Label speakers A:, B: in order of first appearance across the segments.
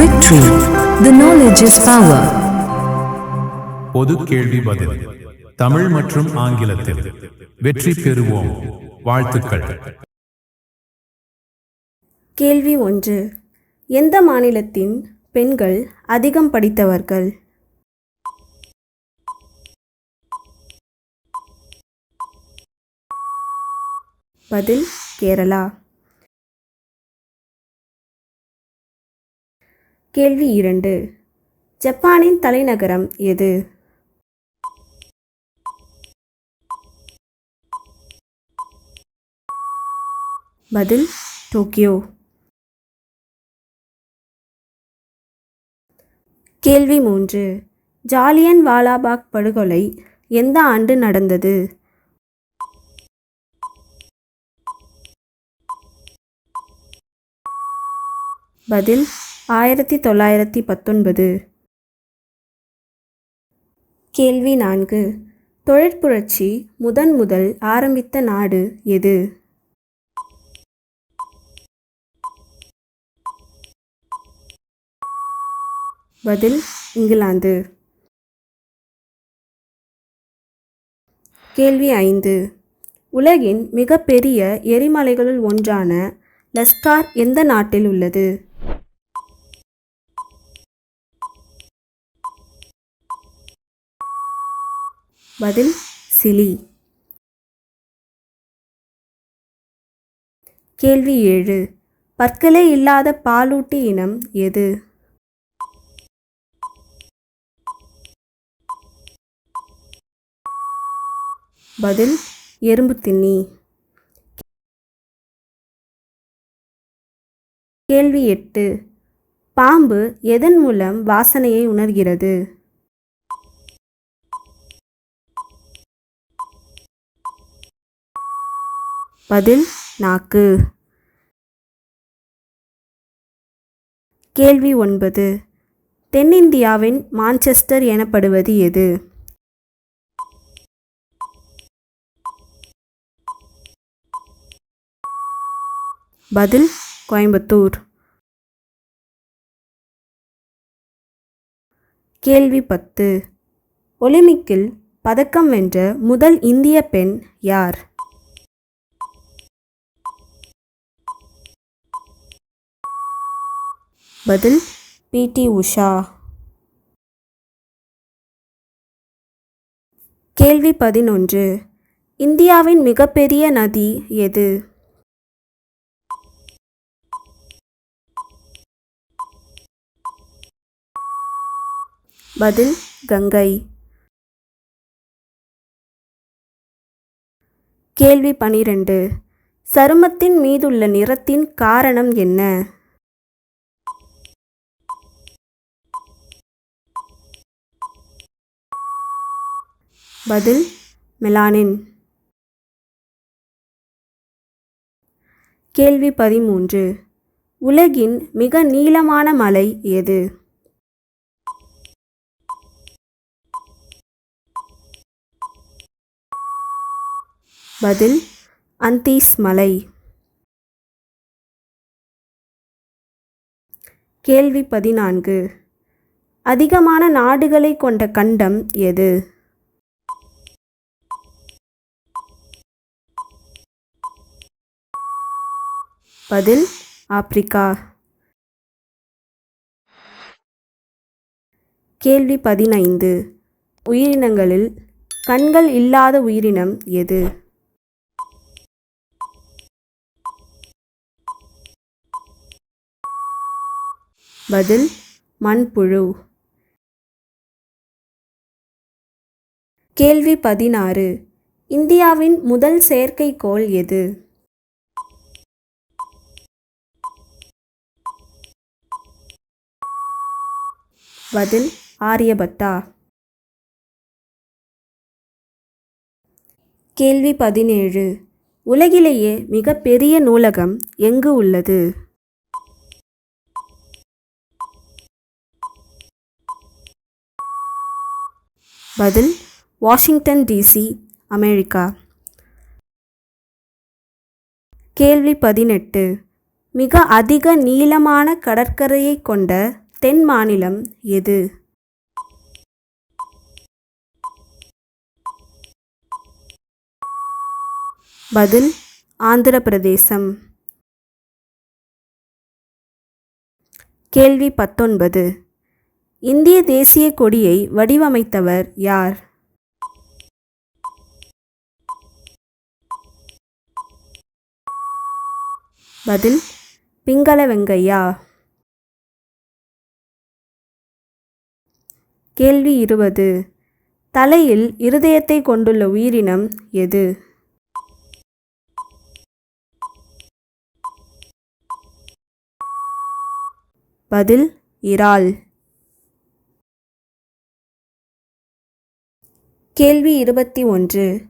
A: Victory. The knowledge is power.
B: பொது கேள்வி பதில். தமிழ் மற்றும் ஆங்கிலத்தில் வெற்றி பெறுவோம். வாழ்த்துக்கள்.
C: கேள்வி ஒன்று. எந்த மாநிலத்தின் பெண்கள் அதிகம் படித்தவர்கள்? பதில் கேரளா. கேள்வி இரண்டு. ஜப்பானின் தலைநகரம் எது? பதில் டோக்கியோ. கேள்வி மூன்று. ஜாலியன் வாலாபாக் படுகொலை எந்த ஆண்டு நடந்தது? பதில் ஆயிரத்தி தொள்ளாயிரத்தி பத்தொன்பது. கேள்வி நான்கு. தொழிற்புரட்சி முதன் முதல் ஆரம்பித்த நாடு எது? பதில் இங்கிலாந்து. கேள்வி ஐந்து. உலகின் மிகப்பெரிய எரிமலைகளுள் ஒன்றான லஸ்கார் எந்த நாட்டில் உள்ளது? பதில் சிலி. கேள்வி ஏழு. பற்களே இல்லாத பாலூட்டி இனம் எது? பதில் எறும்பு தின்னி. கேள்வி எட்டு. பாம்பு எதன் மூலம் வாசனையை உணர்கிறது? பதில் நாக்கு. கேள்வி ஒன்பது. தென்னிந்தியாவின் மான்செஸ்டர் எனப்படுவது எது? பதில் கோயம்புத்தூர். கேள்வி பத்து. ஒலிம்பிக்கில் பதக்கம் வென்ற முதல் இந்திய பெண் யார்? பதில் பிடி உஷா. கேள்வி பதினொன்று. இந்தியாவின் மிகப்பெரிய நதி எது? பதில் கங்கை. கேள்வி பனிரெண்டு. சருமத்தின் மீதுள்ள நிறத்தின் காரணம் என்ன? பதில் மெலானின். கேள்வி பதிமூன்று. உலகின் மிக நீளமான மலை எது? பதில் அந்தீஸ் மலை. கேள்வி பதினான்கு. அதிகமான நாடுகளை கொண்ட கண்டம் எது? பதில் ஆப்பிரிக்கா. கேள்வி பதினைந்து. உயிரினங்களில் கண்கள் இல்லாத உயிரினம் எது? பதில் மண்புழு. கேள்வி பதினாறு. இந்தியாவின் முதல் செயற்கைக்கோள் எது? பதில் ஆரியபத்தா. கேள்வி பதினேழு. உலகிலேயே மிகப்பெரிய நூலகம் எங்கு உள்ளது? பதில் வாஷிங்டன் டிசி அமெரிக்கா. கேள்வி பதினெட்டு. மிக அதிக நீளமான கடற்கரையை கொண்ட தென் மாநிலம் எது? பதில் ஆந்திர பிரதேசம் கேள்வி பத்தொன்பது. இந்திய தேசிய கொடியை வடிவமைத்தவர் யார்? பதில் பிங்கள வெங்கையா கேள்வி இருபது. தலையில் இருதயத்தை கொண்டுள்ள உயிரினம் எது? பதில் இறால். கேள்வி இருபத்தி ஒன்று.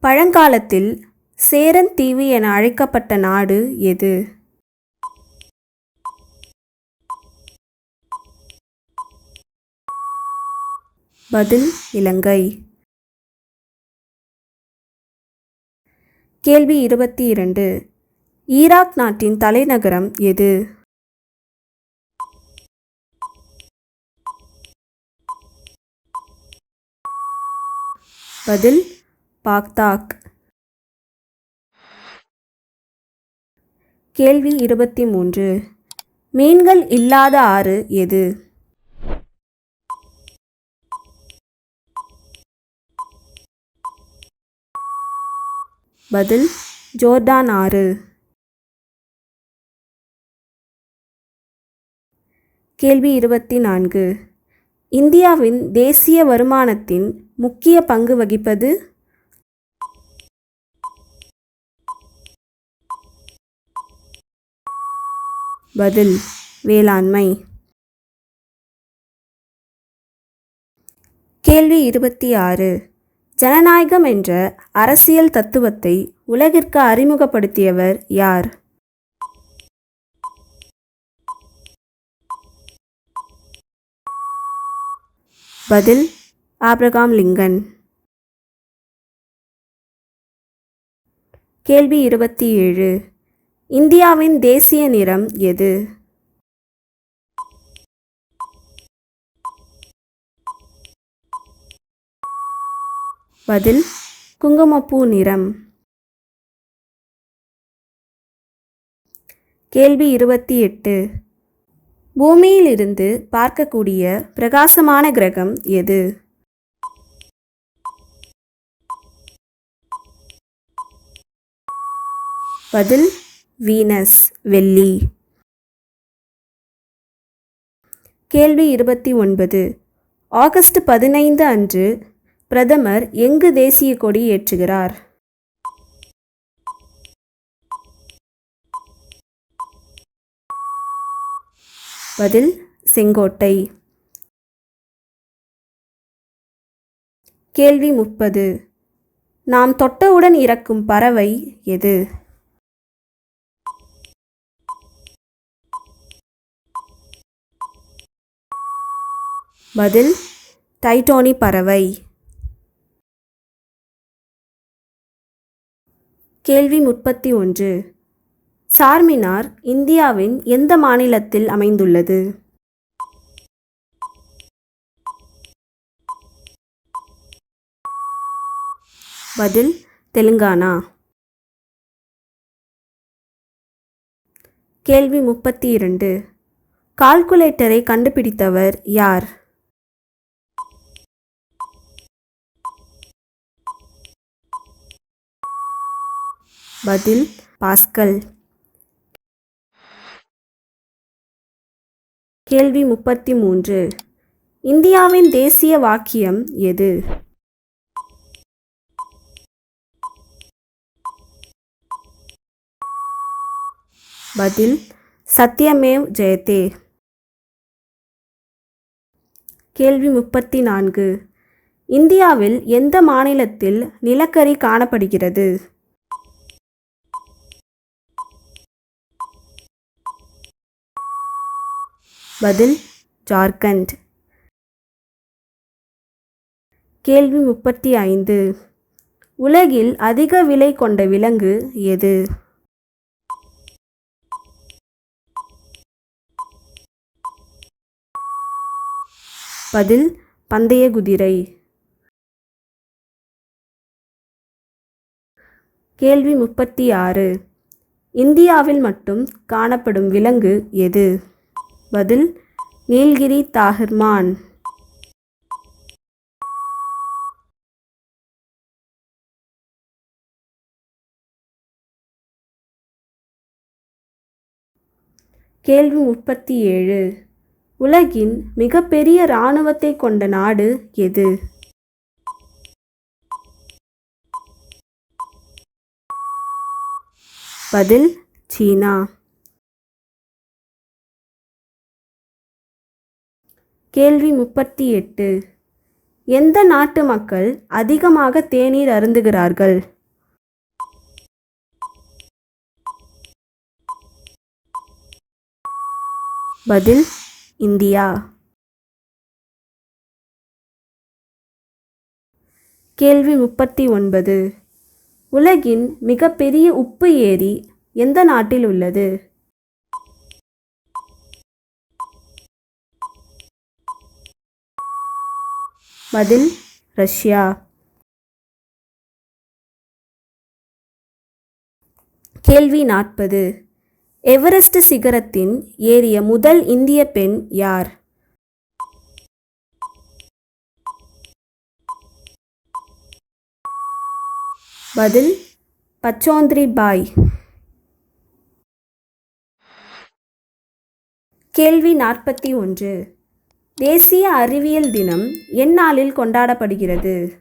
C: பழங்காலத்தில் சேரன் தீவு என அழைக்கப்பட்ட நாடு எது? பதில் இலங்கை. கேள்வி இருபத்தி இரண்டு ஈராக் நாட்டின் தலைநகரம் எது? பதில் பாக்தாக். கேள்வி இருபத்தி மூன்று மீன்கள் இல்லாத ஆறு எது? பதில் ஜோர்டான் ஆறு. கேள்வி இருபத்தி நான்கு. இந்தியாவின் தேசிய வருமானத்தின் முக்கிய பங்கு வகிப்பது? பதில் வேளாண்மை. கேள்வி இருபத்தி ஆறு. ஜனநாயகம் என்ற அரசியல் தத்துவத்தை உலகிற்கு அறிமுகப்படுத்தியவர் யார்? பதில் ஆப்ரகாம் லிங்கன். கேள்வி இருபத்தி ஏழு. இந்தியாவின் தேசிய நிறம் எது? பதில் குங்குமப்பூ நிறம். கேள்வி இருபத்தி எட்டு. பூமியிலிருந்து பார்க்கக்கூடிய பிரகாசமான கிரகம் எது? பதில் வீனஸ் வெள்ளி. கேள்வி இருபத்தி ஒன்பது. ஆகஸ்ட் பதினைந்து அன்று பிரதமர் எங்கு தேசிய கொடி ஏற்றுகிறார்? பதில் செங்கோட்டை. கேள்வி முப்பது. நாம் தொட்டவுடன் இறக்கும் பறவை எது? பதில் டைட்டோனி பறவை. கேள்வி முப்பத்தி ஒன்று. சார்மினார் இந்தியாவின் எந்த மாநிலத்தில் அமைந்துள்ளது? பதில் தெலுங்கானா. கேள்வி முப்பத்தி இரண்டு. கால்குலேட்டரை கண்டுபிடித்தவர் யார்? பதில் பாஸ்கல். கேள்வி முப்பத்தி மூன்று இந்தியாவின் தேசிய வாக்கியம் எது? பதில் சத்யமேவ் ஜெயதே. கேள்வி முப்பத்தி நான்கு இந்தியாவில் எந்த மாநிலத்தில் நிலக்கரி காணப்படுகிறது? பதில் ஜார்க்கண்ட். கேள்வி முப்பத்தி ஐந்து. உலகில் அதிக விலை கொண்ட விலங்கு எது? பதில் பந்தய குதிரை. கேள்வி முப்பத்தி ஆறு. இந்தியாவில் மட்டும் காணப்படும் விலங்கு எது? பதில் நீல்கிரி தாஹிர்மான் கேள்வி முப்பத்தி ஏழு. உலகின் மிகப்பெரிய இராணுவத்தை கொண்ட நாடு எது? பதில் சீனா. கேள்வி முப்பத்தி எட்டு எந்த நாட்டு மக்கள் அதிகமாக தேநீர் அருந்துகிறார்கள்? பதில் இந்தியா. கேள்வி முப்பத்தி ஒன்பது உலகின் மிகப்பெரிய உப்பு ஏரி எந்த நாட்டில் உள்ளது? பதில் ரஷ்யா. கேள்வி நாற்பது. எவரெஸ்ட் சிகரத்தின் ஏறிய முதல் இந்திய பெண் யார்? பதில் பச்சோந்திரி பாய். கேள்வி நாற்பத்தி ஒன்று. தேசிய அறிவியல் தினம் எந்நாளில் கொண்டாடப்படுகிறது.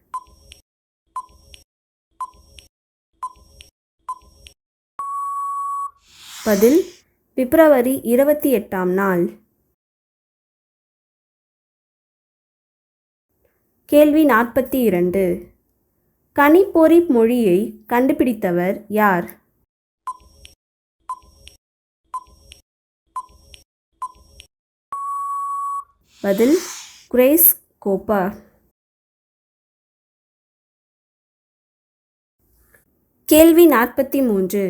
C: பதில் பிப்ரவரி இருபத்தி எட்டாம் நாள். கேள்வி நாற்பத்தி இரண்டு. கனிப்பொறி மொழியை கண்டுபிடித்தவர் யார்? பதில் குரேஸ் கோப்பா. கேள்வி நாற்பத்தி மூன்று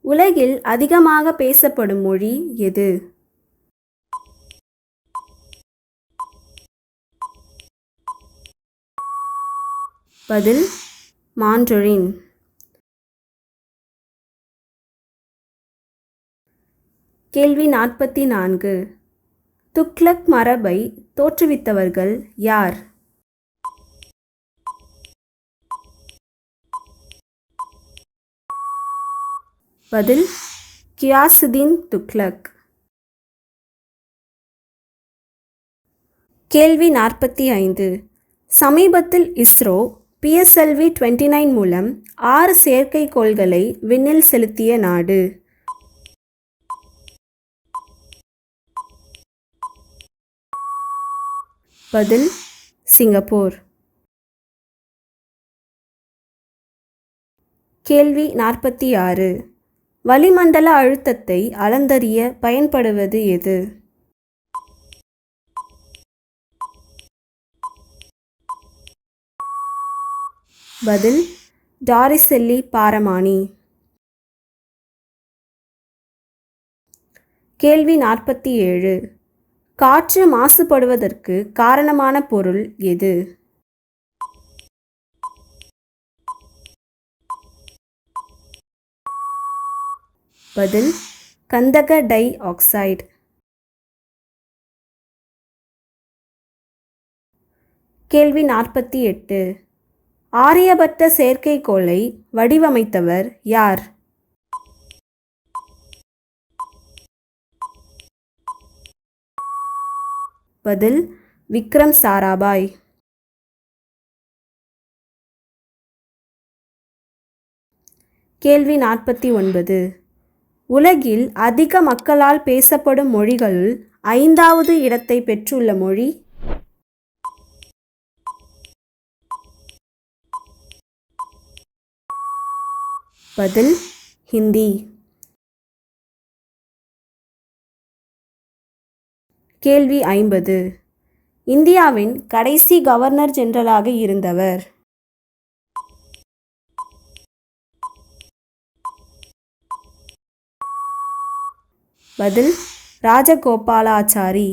C: உலகில் அதிகமாக பேசப்படும் மொழி எது? பதில் மாண்டரின் கேள்வி நாற்பத்தி நான்கு துக்ளக் மரபை தோற்றுவித்தவர்கள் யார்? பதில் கியாசுதீன் துக்ளக். கேள்வி நாற்பத்தி ஐந்து. சமீபத்தில் இஸ்ரோ பிஎஸ்எல்வி டுவெண்ட்டி நைன் மூலம் ஆறு செயற்கைக்கோள்களை விண்ணில் செலுத்திய நாடு. பதில் சிங்கப்பூர். கேள்வி நாற்பத்தி ஆறு வளிமண்டல அழுத்தத்தை அளந்தறிய பயன்படுவது எது? பதில் டாரிசெல்லி பாரமானி கேள்வி நாற்பத்தி ஏழு காற்று மாசுபடுவதற்கு காரணமான பொருள் எது? பதில் கந்தக டை ஆக்சைடு கேள்வி நாற்பத்தி எட்டு. ஆரியபட்ட செயற்கைக்கோளை வடிவமைத்தவர் யார்? பதில் விக்ரம் சாராபாய். கேள்வி நாற்பத்தி ஒன்பது. உலகில் அதிக மக்களால் பேசப்படும் மொழிகளுள் ஐந்தாவது இடத்தை பெற்றுள்ள மொழி? பதில் ஹிந்தி. கேள்வி ஐம்பது. இந்தியாவின் கடைசி கவர்னர் ஜெனரலாக இருந்தவர். பதில் ராஜகோபாலாச்சாரி.